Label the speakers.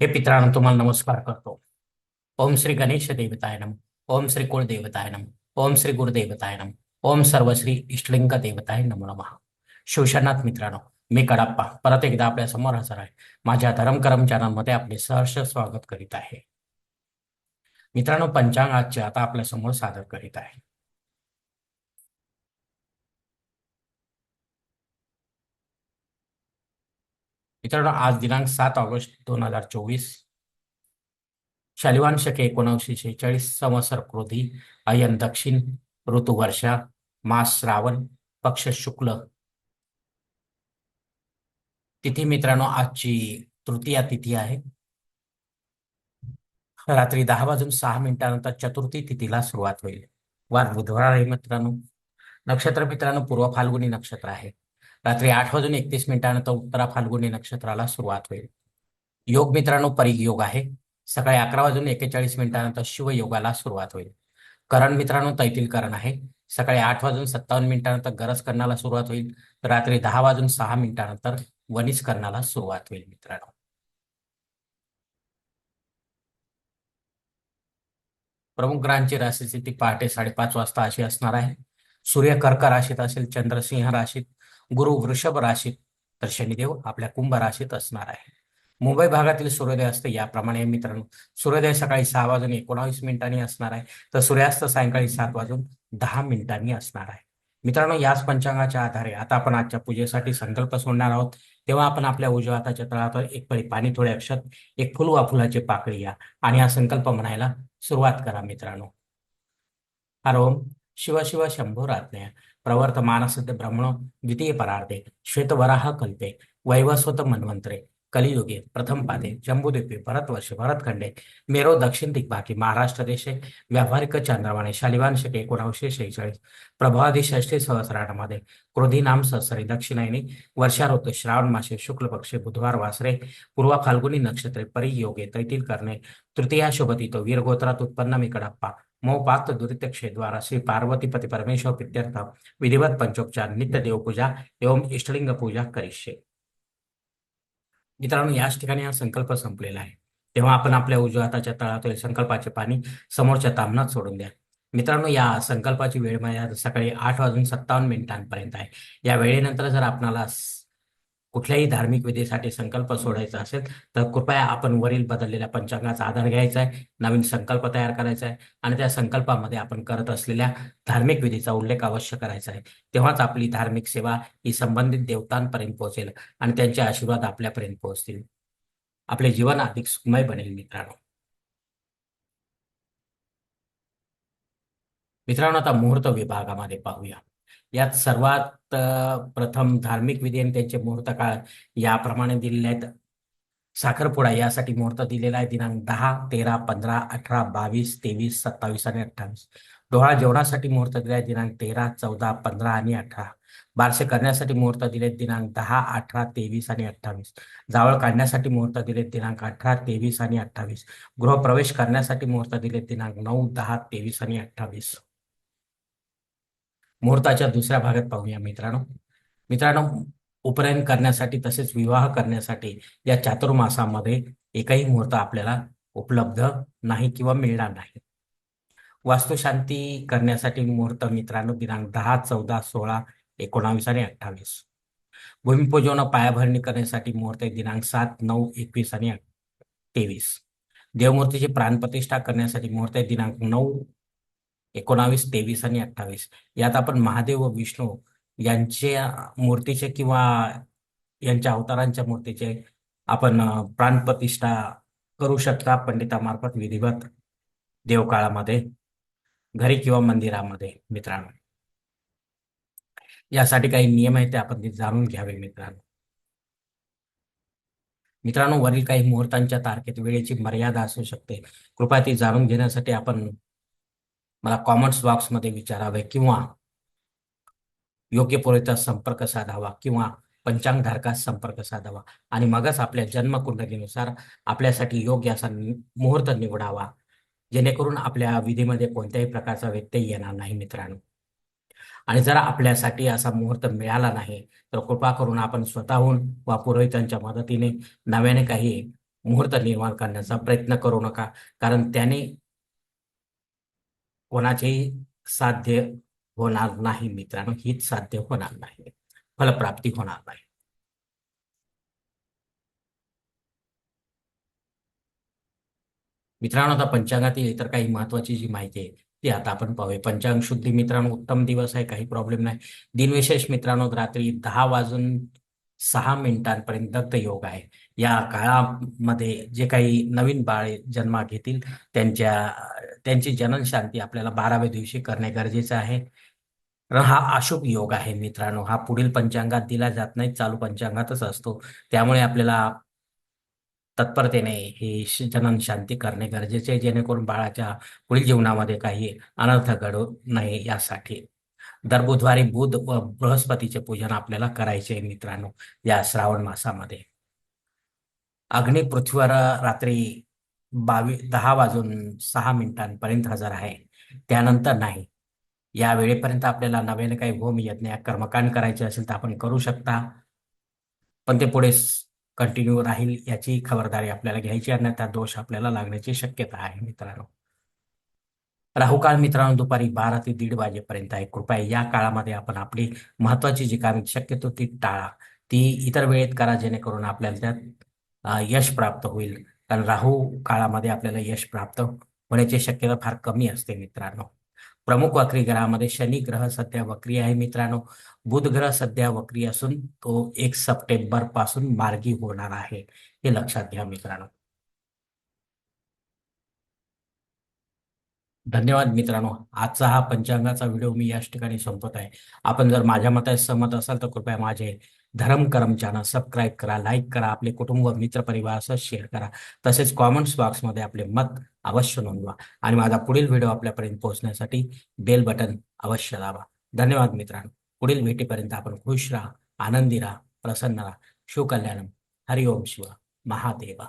Speaker 1: हे पित्रांनो तुम्हाला नमस्कार करतो. ओम श्री गणेश देवताय नम. ओम श्री कुळ देवताय नम. ओम श्री गुरुदेवताय नम. ओम सर्वश्री इष्टलिंग देवताय नमो नमः. शिवशनाथ मित्रांनो मी कडाप्पा. परत एकदा आपल्यासमोर हजर आहे. माझ्या धर्मकरम चॅनलमध्ये आपले सहर्ष स्वागत करीत आहे. मित्रांनो पंचांग आजचे आता आपल्यासमोर सादर करीत आहे. मित्रांनो आज दिनांक सात ऑगस्ट दोन हजार चोवीस. शालिवान शके एकोणीसशे शेहेचाळीस संवत्सर क्रोधी अयन दक्षिण ऋतू वर्षा मास श्रावण पक्ष शुक्ल. तिथी मित्रांनो आजची तृतीया तिथी आहे. रात्री दहा वाजून सहा मिनिटानंतर चतुर्थी तिथीला सुरुवात होईल. वार बुधवार आहे मित्रांनो. नक्षत्र मित्रांनो पूर्व फाल्गुनी नक्षत्र आहे. रात्री आठ वाजून एकतीस मिनिटानंतर उत्तरा फाल्गुनी नक्षत्राला सुरुवात होईल. योग मित्रांनो परियोग आहे. सकाळी अकरा वाजून एकेचाळीस मिनिटानंतर शिवयोगाला सुरुवात होईल. करण मित्रांनो तैतील करण आहे. सकाळी आठ वाजून सत्तावन्न मिनिटानंतर गरज करण्याला सुरुवात होईल. रात्री दहा वाजून सहा मिनिटानंतर वनिस करण्याला सुरुवात होईल मित्रांनो. प्रमुख ग्रहांची राशी स्थिती पहाटे साडेपाच वाजता अशी असणार आहे. सूर्य कर्क राशीत असेल चंद्रसिंह राशीत गुरु वृषभ राशीत तर शनिदेव आपल्या कुंभ राशीत असणार आहे. मुंबई भागातील सूर्योदय असते याप्रमाणे मित्रांनो. सूर्योदय सकाळी सहा वाजून एकोणावीस मिनिटांनी असणार आहे. तर सूर्यास्त सायंकाळी सात वाजून दहा मिनिटांनी असणार आहे. मित्रांनो याच पंचांगाच्या आधारे आता आपण आजच्या पूजेसाठी संकल्प सोडणार आहोत. तेव्हा आपण आपल्या उजव्या हाताच्या तळावर एक पळी पाणी थोडे अक्षत एक फुल वा फुलाची पाकळी या. आणि हा संकल्प म्हणायला सुरुवात करा मित्रांनो. हर ओम. शिव शिव शंभो रात्नय प्रवर्तमानसद्य द्वितीय परार्धे श्वेतवराह कल्पे। वैवस्वत मन्वंतरे कलियुगे प्रथम पादे जम्बूद्वीपे भरतवर्षे भरतखंडे मेरो दक्षिण दिग्भागी महाराष्ट्र देशे व्यावहारिक चांद्रमाने शालिवान शके एकोणावीसशे शेहेचाळीस प्रभावादी षष्ठी सहस्रामध्ये क्रोधी नाम सहसरी दक्षिणायनी वर्षा ऋतू श्रावण मासे शुक्ल पक्षे बुधवार वासरे पूर्व फाल्गुनी नक्षत्रे परियोगे तैतील करणे तृतीया तो वीरगोत्रात उत्पन्न मी मोपात दुरितक्षे द्वारा श्री पार्वतीपती परमेश्वर प्रित्यर्थ विधिवत पंचोपचार नित्य देवपूजा एवं इष्टलिंग पूजा करिष्ये। मित्रांनो याच ठिकाणी हा संकल्प संपलेला आहे. तेव्हा आपण आपल्या उजव्या हाताच्या तळातील संकल्पाचे पाणी समोरच्या तामणात सोडून द्या. मित्रांनो या संकल्पाची वेळ मर्यादा सकाळी आठ वाजून सत्तावन्न मिनिटांपर्यंत आहे. या वेळेनंतर जर आपणाला कुठल्याही धार्मिक विधीसाठी संकल्प सोडायचा असेल तर कृपया आपण वरील बदललेल्या पंचांगाचा आधार घ्यायचा आहे नवीन संकल्प तयार करायचा आहे आणि त्या संकल्पामध्ये आपण करत असलेल्या धार्मिक विधीचा उल्लेख अवश्य करायचा आहे. तेव्हाच आपली धार्मिक सेवा ही संबंधित देवतांपर्यंत पोहोचेल आणि त्यांचे आशीर्वाद आपल्यापर्यंत पोहोचतील. आपले जीवन अधिक सुखमय बनेल मित्रांनो. मित्रांनो आता मुहूर्त विभागामध्ये पाहूया. यात सर्वात प्रथम धार्मिक विधी आणि त्यांचे मुहूर्त काळ याप्रमाणे दिलेले आहेत. साखरपुडा यासाठी मुहूर्त दिलेला आहे. दिनांक दहा तेरा पंधरा अठरा बावीस तेवीस सत्तावीस आणि अठ्ठावीस. डोळा जेवणासाठी मुहूर्त दिलाय दिनांक तेरा चौदा पंधरा आणि अठरा. बारसे करण्यासाठी मुहूर्त दिलेत दिनांक दहा अठरा तेवीस आणि अठ्ठावीस. जावळ काढण्यासाठी मुहूर्त दिलेत दिनांक अठरा तेवीस आणि अठ्ठावीस. गृहप्रवेश करण्यासाठी मुहूर्त दिलेत दिनांक नऊ दहा तेवीस आणि अठ्ठावीस. मुहूर्ताच्या दुसऱ्या भागात पाहूया मित्रांनो. मित्रांनो उपनयन करण्यासाठी तसेच विवाह करण्यासाठी या चातुर्मासामध्ये एकही मुहूर्त आपल्याला उपलब्ध नाही किंवा मिळणार नाही. वास्तुशांती करण्यासाठी मुहूर्त मित्रांनो दिनांक दहा चौदा सोळा एकोणावीस आणि अठ्ठावीस. भूमिपूजन पायाभरणी करण्यासाठी मुहूर्त दिनांक सात नऊ एकवीस आणि तेवीस. देवमूर्तीची प्राणप्रतिष्ठा करण्यासाठी मुहूर्त दिनांक नऊ एकोणावीस तेवीस आणि अठ्ठावीस. यात आपण महादेव व विष्णू यांच्या मूर्तीचे किंवा यांच्या अवतारांच्या मूर्तीचे आपण प्राणप्रतिष्ठा करू शकता पंडितामार्फत विधिवत देवकाळामध्ये घरी किंवा मंदिरामध्ये मित्रांनो. यासाठी काही नियम आहेत ते आपण ते जाणून घ्यावे मित्रांनो. मित्रांनो वरील काही मुहूर्तांच्या तारखेत वेळेची मर्यादा असू शकते. कृपया ती जाणून घेण्यासाठी आपण मला कॉमेंट्स बॉक्समध्ये विचारावे किंवा योग्य पुरेचा संपर्क साधावा किंवा पंचांगधारकास संपर्क साधावा. आणि मगच आपल्या जन्मकुंडलीनुसार आपल्यासाठी योग्य असा मुहूर्त निवडावा. जेणेकरून आपल्या विधीमध्ये कोणत्याही प्रकारचा व्यत्यय येणार नाही मित्रांनो. आणि जर आपल्यासाठी असा मुहूर्त मिळाला नाही तर कृपा करून आपण स्वतःहून वा पुरोहितांच्या मदतीने नव्याने काही मुहूर्त निर्माण करण्याचा प्रयत्न करू नका. कारण त्याने कोणाचेही साध्य होणार नाही मित्रांनो. हीच साध्य होणार नाही. फलप्राप्ती होणार नाही. मित्रांनो आता पंचांगातील इतर काही महत्वाची जी माहिती आहे ती आता आपण पाहूया. पंचांग शुद्धी मित्रांनो उत्तम दिवस आहे काही प्रॉब्लेम नाही. दिनविशेष मित्रांनो रात्री दहा वाजून सहा मिनिटांपर्यंत दत्त योग आहे. या काळामध्ये जे काही नवीन बाळे जन्मा घेतील त्यांच्या त्यांची जनन शांती आपल्याला बाराव्या दिवशी करणे गरजेचे आहे. हा अशुभ योग आहे मित्रांनो. हा पुढील पंचांगात दिला जात नाही चालू पंचांगातच असतो. त्यामुळे आपल्याला तत्परतेने ही श- जनन शांती करणे गरजेचे आहे जेणेकरून बाळाच्या पुढील जीवनामध्ये काही अनर्थ घडू नये यासाठी. दर बुधवारी बुध व बृहस्पतीचे पूजन आपल्याला करायचे आहे मित्रांनो या श्रावण मासामध्ये. अग्नी पृथ्वीवर रात्री बावीस दहा वाजून सहा मिनिटांपर्यंत हजर आहे. त्यानंतर नाही. या वेळेपर्यंत आपल्याला नव्याने काही होम यज्ञ कर्मकांड करायचे असेल तर आपण करू शकता. पण ते पुढे कंटिन्यू राहील याची खबरदारी आपल्याला घ्यायची आणि त्या दोष आपल्याला लागण्याची शक्यता आहे मित्रांनो. राहुकाळ मित्रांनो दुपारी बारा ते दीड वाजेपर्यंत आहे. कृपया या काळामध्ये आपण आपली महत्वाची जी कामे शक्यतो ती टाळा. ती इतर वेळेत करा जेणेकरून आपल्याला त्यात यश प्राप्त होईल. कारण राहू काळामध्ये आपल्याला यश प्राप्त होण्याची शक्यता फार कमी असते मित्रांनो. प्रमुख वक्री ग्रहामध्ये शनी ग्रह सध्या वक्री आहे मित्रांनो. बुध ग्रह सध्या वक्री असून तो एक सप्टेंबरपासून मार्गी होणार आहे हे लक्षात घ्या मित्रांनो. धन्यवाद मित्रांनो. आजचा हा पंचांगाचा व्हिडिओ मी याच ठिकाणी संपत आहे. आपण जर माझ्या मताशी सहमत असाल तर कृपया माझे धर्म कर्मचाना सबस्क्राईब करा लाईक करा आपले कुटुंब मित्र परिवारासह शेअर करा. तसेच कॉमेंट्स बॉक्समध्ये आपले मत अवश्य नोंदवा. आणि माझा पुढील व्हिडिओ आपल्यापर्यंत पोहोचण्यासाठी बेल बटन अवश्य दाबा. धन्यवाद मित्रांनो. पुढील भेटीपर्यंत आपण खुश राहा आनंदी राहा प्रसन्न राहा. शिवकल्याणम हरिओम शिवा महादेवा.